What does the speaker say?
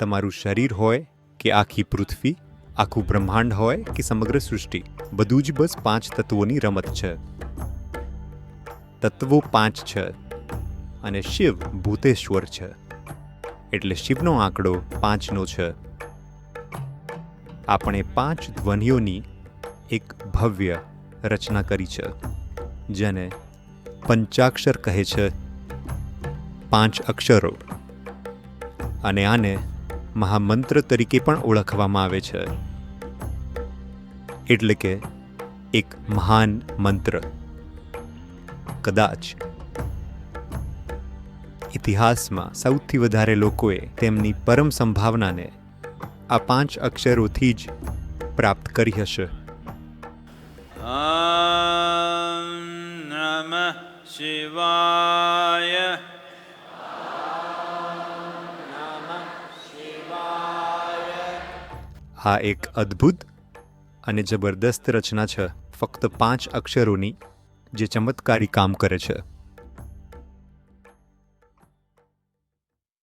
તમારું શરીર હોય કે આખી પૃથ્વી, આખું બ્રહ્માંડ હોય કે સમગ્ર સૃષ્ટિ, બધું જ બસ પાંચ તત્વોની રમત છે. તત્વો પાંચ છે અને શિવ ભૂતેશ્વર છે. એટલે શિવનો આંકડો પાંચનો છે. આપણે પાંચ ધ્વનિઓની એક ભવ્ય રચના કરી છે, જેને પંચાક્ષર કહે છે પાંચ અક્ષરો. અને આને મહામંત્ર તરીકે પણ ઓળખવામાં આવે છે. એટલે કે એક મહાન મંત્ર. કદાચ ઇતિહાસમાં સૌથી વધારે લોકોએ તેમની પરમ સંભાવનાને આ પાંચ અક્ષરોથી જ પ્રાપ્ત કરી હશે. ॐ આ એક અદ્ભુત અને જબરદસ્ત રચના છે. ફક્ત પાંચ અક્ષરોની જે ચમત્કારી કામ કરે છે.